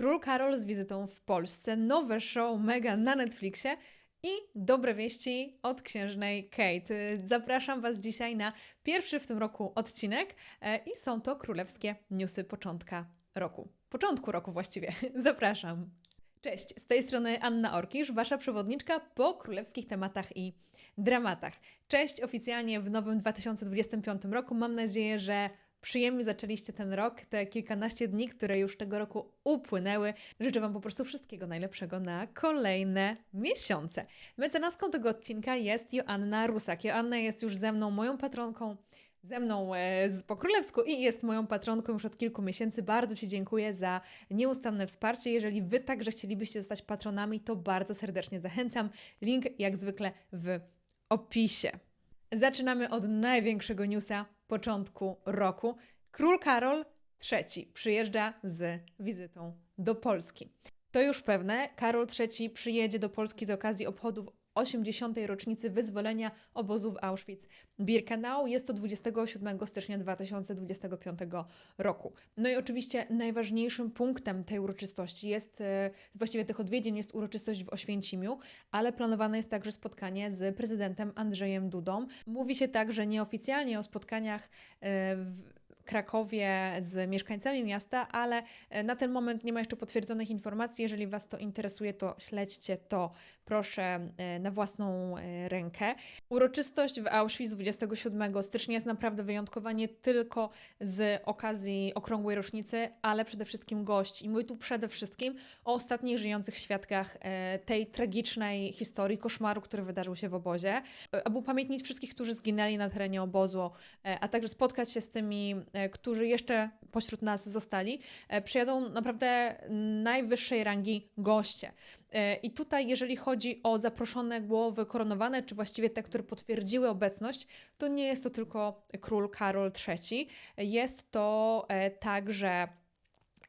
Król Karol z wizytą w Polsce, nowe show Mega na Netflixie i dobre wieści od księżnej Kate. Zapraszam Was dzisiaj na pierwszy w tym roku odcinek e, i są to królewskie newsy początka roku. Początku roku właściwie. Zapraszam. Cześć, z tej strony Anna Orkisz, Wasza przewodniczka po królewskich tematach i dramatach. Cześć oficjalnie w nowym 2025 roku. Mam nadzieję, że przyjemnie zaczęliście ten rok, te kilkanaście dni, które już tego roku upłynęły. Życzę Wam po prostu wszystkiego najlepszego na kolejne miesiące. Mecenaską tego odcinka jest Joanna Rusak. Joanna jest już ze mną, moją patronką, ze mną e, z, po królewsku i jest moją patronką już od kilku miesięcy. Bardzo Ci dziękuję za nieustanne wsparcie. Jeżeli Wy także chcielibyście zostać patronami, to bardzo serdecznie zachęcam. Link jak zwykle w opisie. Zaczynamy od największego newsa początku roku. Król Karol III przyjeżdża z wizytą do Polski. To już pewne, Karol III przyjedzie do Polski z okazji obchodów 80. rocznicy wyzwolenia obozu w Auschwitz-Birkenau. Jest to 27 stycznia 2025 roku. No i oczywiście najważniejszym punktem tej uroczystości jest, e, właściwie tych odwiedzin jest uroczystość w Oświęcimiu, ale planowane jest także spotkanie z prezydentem Andrzejem Dudą. Mówi się także nieoficjalnie o spotkaniach e, w Krakowie z mieszkańcami miasta, ale e, na ten moment nie ma jeszcze potwierdzonych informacji. Jeżeli Was to interesuje, to śledźcie to proszę e, na własną e, rękę. Uroczystość w Auschwitz 27 stycznia jest naprawdę wyjątkowa nie tylko z okazji okrągłej rocznicy, ale przede wszystkim gość. I mówię tu przede wszystkim o ostatnich żyjących świadkach tej tragicznej historii, koszmaru, który wydarzył się w obozie, aby upamiętnić wszystkich, którzy zginęli na terenie obozu, a także spotkać się z tymi E, którzy jeszcze pośród nas zostali, e, przyjadą naprawdę najwyższej rangi goście. E, I tutaj, jeżeli chodzi o zaproszone głowy koronowane, czy właściwie te, które potwierdziły obecność, to nie jest to tylko król Karol III. Jest to także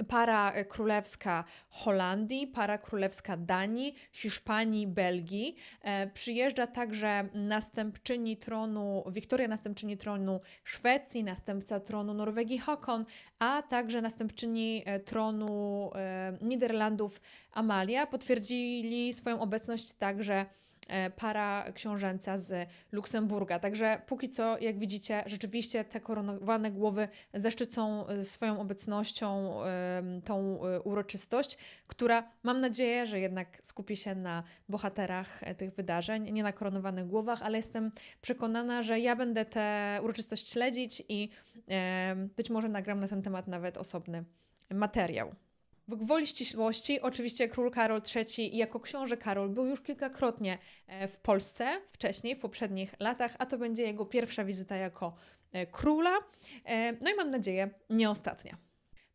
para królewska Holandii, para królewska Danii, Hiszpanii, Belgii. E, przyjeżdża także następczyni tronu, Wiktoria następczyni tronu Szwecji, następca tronu Norwegii Håkon, a także następczyni e, tronu e, Niderlandów Amalia. Potwierdzili swoją obecność także E, para książęca z Luksemburga. Także póki co, jak widzicie, rzeczywiście te koronowane głowy zaszczycą e, swoją obecnością tą e, uroczystość, która mam nadzieję, że jednak skupi się na bohaterach tych wydarzeń, nie na koronowanych głowach, ale jestem przekonana, że ja będę tę uroczystość śledzić i być może nagram na ten temat nawet osobny materiał. W gwoli ścisłości, oczywiście król Karol III jako książę Karol był już kilkakrotnie e, w Polsce wcześniej, w poprzednich latach, a to będzie jego pierwsza wizyta jako e, króla. E, no i mam nadzieję, nie ostatnia.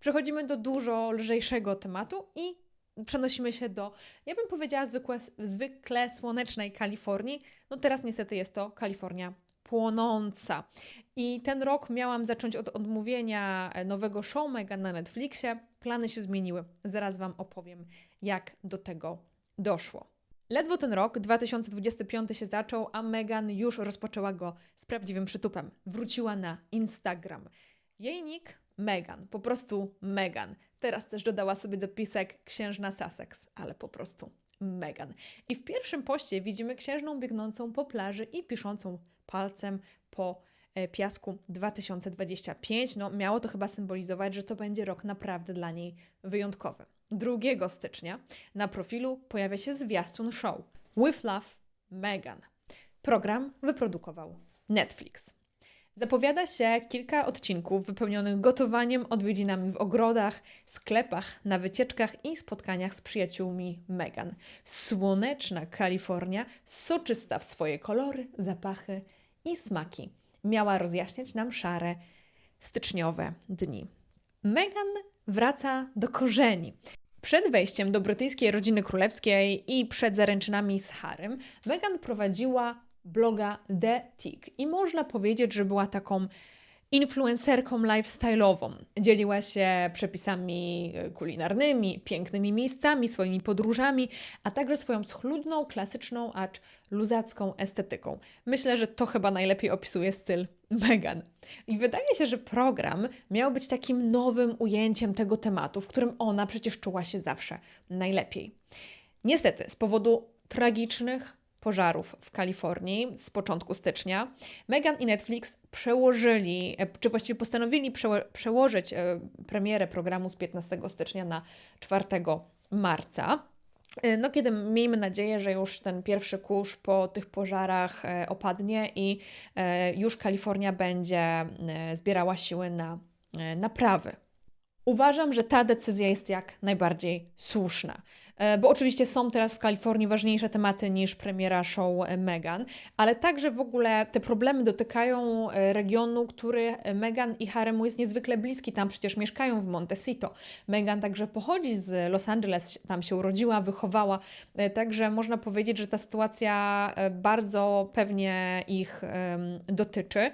Przechodzimy do dużo lżejszego tematu i przenosimy się do, ja bym powiedziała, zwykłe, zwykle słonecznej Kalifornii. No teraz niestety jest to Kalifornia płonąca. I ten rok miałam zacząć od odmówienia nowego show Mega na Netflixie. Plany się zmieniły. Zaraz Wam opowiem, jak do tego doszło. Ledwo ten rok, 2025 się zaczął, a Megan już rozpoczęła go z prawdziwym przytupem. Wróciła na Instagram. Jej nick Megan, po prostu Megan. Teraz też dodała sobie dopisek księżna Sussex, ale po prostu Megan. I w pierwszym poście widzimy księżną biegnącą po plaży i piszącą palcem po e, piasku 2025. No, miało to chyba symbolizować, że to będzie rok naprawdę dla niej wyjątkowy. 2 stycznia na profilu pojawia się zwiastun show With Love Megan. Program wyprodukował Netflix. Zapowiada się kilka odcinków wypełnionych gotowaniem, odwiedzinami w ogrodach, sklepach, na wycieczkach i spotkaniach z przyjaciółmi Megan. Słoneczna Kalifornia, soczysta w swoje kolory, zapachy i smaki, miała rozjaśniać nam szare, styczniowe dni. Megan wraca do korzeni. Przed wejściem do brytyjskiej rodziny królewskiej i przed zaręczynami z Harrym, Meghan prowadziła bloga The Tick i można powiedzieć, że była taką influencerką lifestyle'ową. Dzieliła się przepisami kulinarnymi, pięknymi miejscami, swoimi podróżami, a także swoją schludną, klasyczną, acz luzacką estetyką. Myślę, że to chyba najlepiej opisuje styl Meghan. I wydaje się, że program miał być takim nowym ujęciem tego tematu, w którym ona przecież czuła się zawsze najlepiej. Niestety, z powodu tragicznych pożarów w Kalifornii z początku stycznia, Meghan i Netflix przełożyli, e, czy właściwie postanowili przeło przełożyć e, premierę programu z 15 stycznia na 4 marca. E, no, kiedy miejmy nadzieję, że już ten pierwszy kurz po tych pożarach e, opadnie i już Kalifornia będzie zbierała siły na naprawy. Uważam, że ta decyzja jest jak najbardziej słuszna. E, Bo oczywiście są teraz w Kalifornii ważniejsze tematy niż premiera show Meghan, ale także w ogóle te problemy dotykają e, regionu, który Meghan i Haremu jest niezwykle bliski. Tam przecież mieszkają w Montecito. Meghan także pochodzi z Los Angeles, tam się urodziła, wychowała. E, Także można powiedzieć, że ta sytuacja bardzo pewnie ich dotyczy.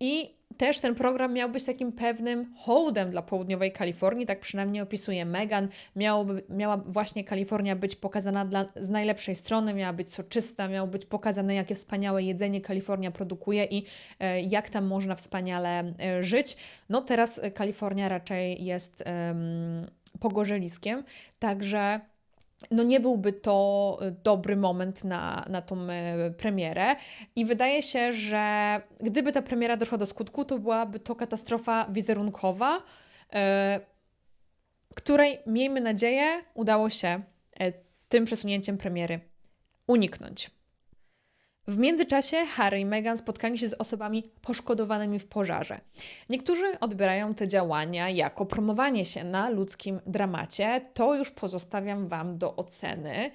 I też ten program miał być takim pewnym hołdem dla południowej Kalifornii, tak przynajmniej opisuje Meghan. Miałoby, miała właśnie Kalifornia być pokazana dla, z najlepszej strony, miała być soczysta, miało być pokazane, jakie wspaniałe jedzenie Kalifornia produkuje i e, jak tam można wspaniale e, żyć. No teraz e, Kalifornia raczej jest em, pogorzeliskiem, także no nie byłby to y, dobry moment na, na tą y, premierę. I wydaje się, że gdyby ta premiera doszła do skutku, to byłaby to katastrofa wizerunkowa, y, której, miejmy nadzieję, udało się y, tym przesunięciem premiery uniknąć. W międzyczasie Harry i Meghan spotkali się z osobami poszkodowanymi w pożarze. Niektórzy odbierają te działania jako promowanie się na ludzkim dramacie. To już pozostawiam Wam do oceny.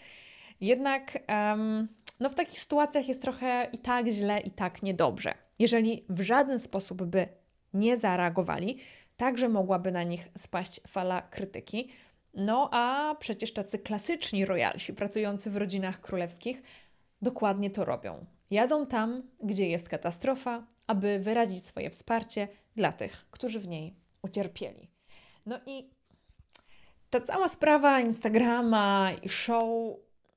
Jednak em, no w takich sytuacjach jest trochę i tak źle, i tak niedobrze. Jeżeli w żaden sposób by nie zareagowali, także mogłaby na nich spaść fala krytyki. No a przecież tacy klasyczni royalsi pracujący w rodzinach królewskich dokładnie to robią. Jadą tam, gdzie jest katastrofa, aby wyrazić swoje wsparcie dla tych, którzy w niej ucierpieli. No i ta cała sprawa Instagrama i show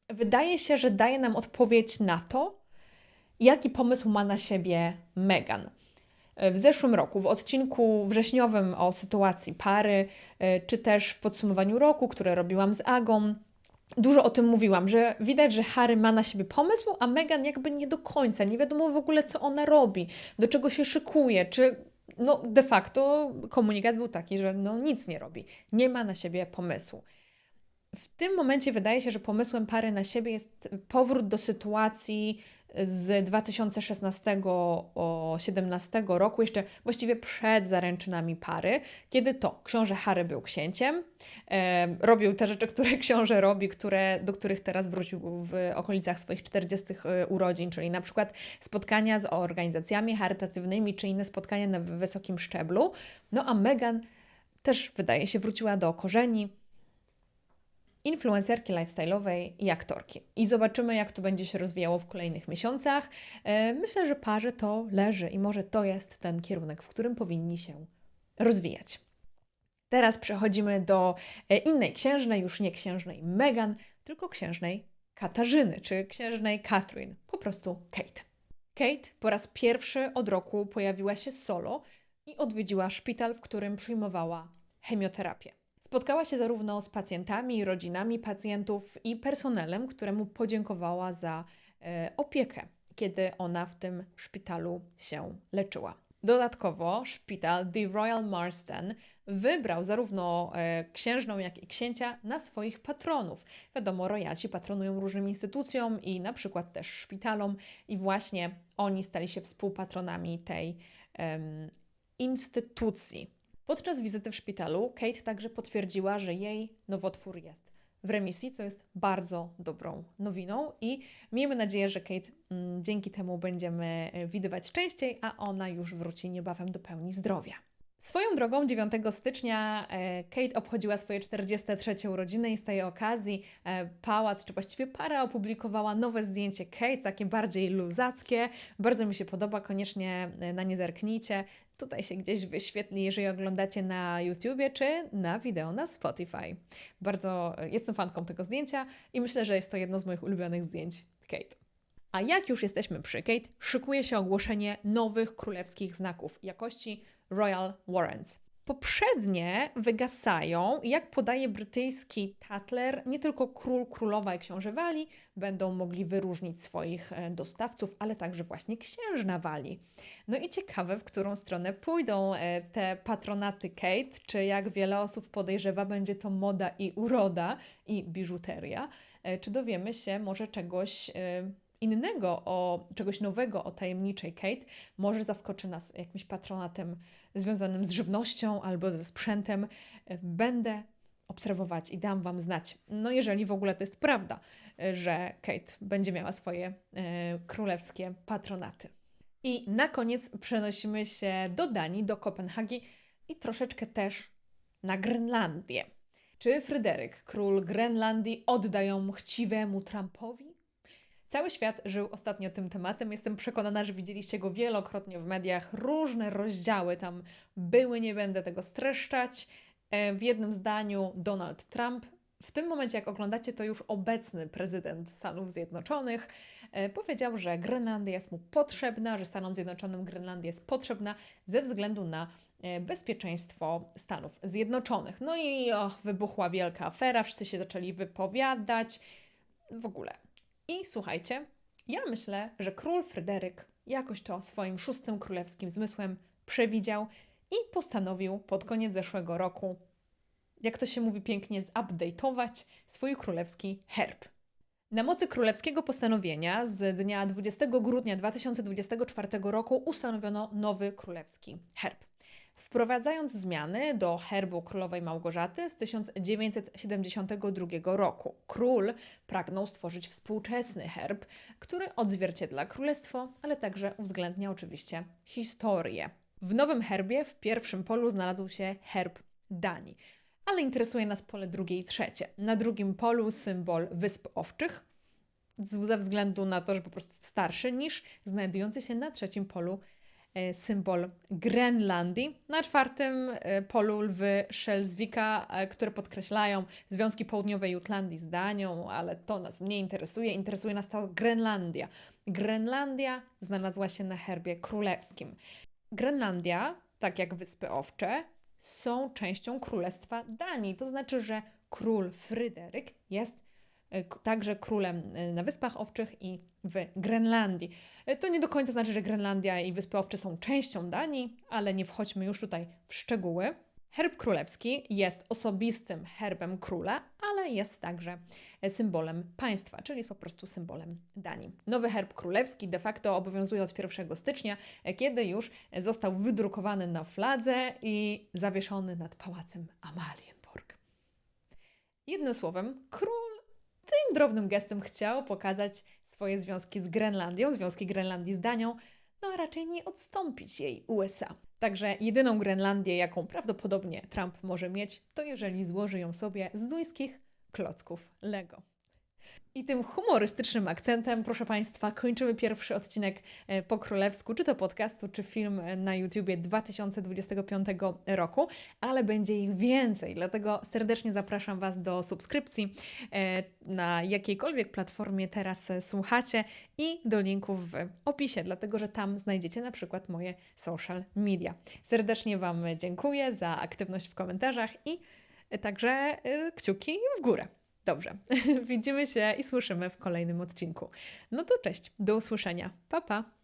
wydaje się, że daje nam odpowiedź na to, jaki pomysł ma na siebie Meghan. W zeszłym roku, w odcinku wrześniowym o sytuacji pary, e, czy też w podsumowaniu roku, które robiłam z Agą, dużo o tym mówiłam, że widać, że Harry ma na siebie pomysł, a Meghan jakby nie do końca, nie wiadomo w ogóle, co ona robi, do czego się szykuje, czy no de facto komunikat był taki, że no nic nie robi, nie ma na siebie pomysłu. W tym momencie wydaje się, że pomysłem pary na siebie jest powrót do sytuacji z 2016-17 roku, jeszcze właściwie przed zaręczynami pary, kiedy to książę Harry był księciem, e, robił te rzeczy, które książę robi, które, do których teraz wrócił w okolicach swoich 40 urodzin, czyli na przykład spotkania z organizacjami charytatywnymi, czy inne spotkania na wysokim szczeblu. No a Meghan też wydaje się wróciła do korzeni, influencerki lifestyle'owej i aktorki. I zobaczymy, jak to będzie się rozwijało w kolejnych miesiącach. E, Myślę, że parze to leży i może to jest ten kierunek, w którym powinni się rozwijać. Teraz przechodzimy do e, innej księżnej, już nie księżnej Meghan, tylko księżnej Katarzyny, czy księżnej Catherine, po prostu Kate. Kate po raz pierwszy od roku pojawiła się solo i odwiedziła szpital, w którym przyjmowała chemioterapię. Spotkała się zarówno z pacjentami, rodzinami pacjentów i personelem, któremu podziękowała za e, opiekę, kiedy ona w tym szpitalu się leczyła. Dodatkowo szpital The Royal Marsden wybrał zarówno e, księżną, jak i księcia na swoich patronów. Wiadomo, royalci patronują różnym instytucjom i na przykład też szpitalom i właśnie oni stali się współpatronami tej instytucji. Podczas wizyty w szpitalu Kate także potwierdziła, że jej nowotwór jest w remisji, co jest bardzo dobrą nowiną i miejmy nadzieję, że Kate mm, dzięki temu będziemy e, widywać częściej, a ona już wróci niebawem do pełni zdrowia. Swoją drogą 9 stycznia e, Kate obchodziła swoje 43 urodziny i z tej okazji e, Pałac, czy właściwie para opublikowała nowe zdjęcie Kate, takie bardziej luzackie. Bardzo mi się podoba, koniecznie e, na nie zerknijcie. Tutaj się gdzieś wyświetli, jeżeli oglądacie na YouTubie, czy na wideo na Spotify. Bardzo jestem fanką tego zdjęcia i myślę, że jest to jedno z moich ulubionych zdjęć Kate. A jak już jesteśmy przy Kate, szykuje się ogłoszenie nowych królewskich znaków jakości Royal Warrants. Poprzednie wygasają i jak podaje brytyjski Tatler, nie tylko król, królowa i książę Walii będą mogli wyróżnić swoich e, dostawców, ale także właśnie księżna Walii. No i ciekawe, w którą stronę pójdą e, te patronaty Kate, czy jak wiele osób podejrzewa, będzie to moda i uroda i biżuteria, e, czy dowiemy się może czegoś innego, o czegoś nowego o tajemniczej Kate, może zaskoczy nas jakimś patronatem związanym z żywnością albo ze sprzętem. Będę obserwować i dam Wam znać. No, jeżeli w ogóle to jest prawda, że Kate będzie miała swoje e, królewskie patronaty. I na koniec przenosimy się do Danii, do Kopenhagi i troszeczkę też na Grenlandię. Czy Fryderyk, król Grenlandii, odda ją chciwemu Trumpowi? Cały świat żył ostatnio tym tematem. Jestem przekonana, że widzieliście go wielokrotnie w mediach. Różne rozdziały tam były, nie będę tego streszczać. E, w jednym zdaniu Donald Trump, w tym momencie, jak oglądacie, to już obecny prezydent Stanów Zjednoczonych, e, powiedział, że Grenlandia jest mu potrzebna, że Stanom Zjednoczonym Grenlandia jest potrzebna ze względu na e, bezpieczeństwo Stanów Zjednoczonych. No i och, wybuchła wielka afera, wszyscy się zaczęli wypowiadać. W ogóle i słuchajcie, ja myślę, że król Fryderyk jakoś to swoim szóstym królewskim zmysłem przewidział i postanowił pod koniec zeszłego roku, jak to się mówi pięknie, zupdate'ować swój królewski herb. Na mocy królewskiego postanowienia z dnia 20 grudnia 2024 roku ustanowiono nowy królewski herb wprowadzając zmiany do herbu królowej Małgorzaty z 1972 roku. Król pragnął stworzyć współczesny herb, który odzwierciedla królestwo, ale także uwzględnia oczywiście historię. W nowym herbie w pierwszym polu znalazł się herb Danii, ale interesuje nas pole drugie i trzecie. Na drugim polu symbol Wysp Owczych, ze względu na to, że po prostu starszy niż znajdujący się na trzecim polu symbol Grenlandii. Na czwartym e, polu lwy Szelswika, e, które podkreślają związki południowej Jutlandii z Danią, ale to nas nie interesuje. Interesuje nas ta Grenlandia. Grenlandia znalazła się na herbie królewskim. Grenlandia, tak jak Wyspy Owcze, są częścią Królestwa Danii. To znaczy, że król Fryderyk jest także królem na Wyspach Owczych i w Grenlandii. E, to nie do końca znaczy, że Grenlandia i Wyspy Owcze są częścią Danii, ale nie wchodźmy już tutaj w szczegóły. Herb królewski jest osobistym herbem króla, ale jest także symbolem państwa, czyli jest po prostu symbolem Danii. Nowy herb królewski de facto obowiązuje od 1 stycznia, kiedy już został wydrukowany na fladze i zawieszony nad pałacem Amalienborg. Jednym słowem, król tym drobnym gestem chciał pokazać swoje związki z Grenlandią, związki Grenlandii z Danią, no a raczej nie odstąpić jej USA. Także jedyną Grenlandię, jaką prawdopodobnie Trump może mieć, to jeżeli złoży ją sobie z duńskich klocków Lego. I tym humorystycznym akcentem, proszę Państwa, kończymy pierwszy odcinek e, po królewsku, czy to podcastu, czy film na YouTubie 2025 roku, ale będzie ich więcej, dlatego serdecznie zapraszam Was do subskrypcji e, na jakiejkolwiek platformie teraz słuchacie i do linków w opisie, dlatego że tam znajdziecie na przykład moje social media. Serdecznie Wam dziękuję za aktywność w komentarzach i także e, kciuki w górę. Dobrze, widzimy się i słyszymy w kolejnym odcinku. No to cześć, do usłyszenia. Pa, pa!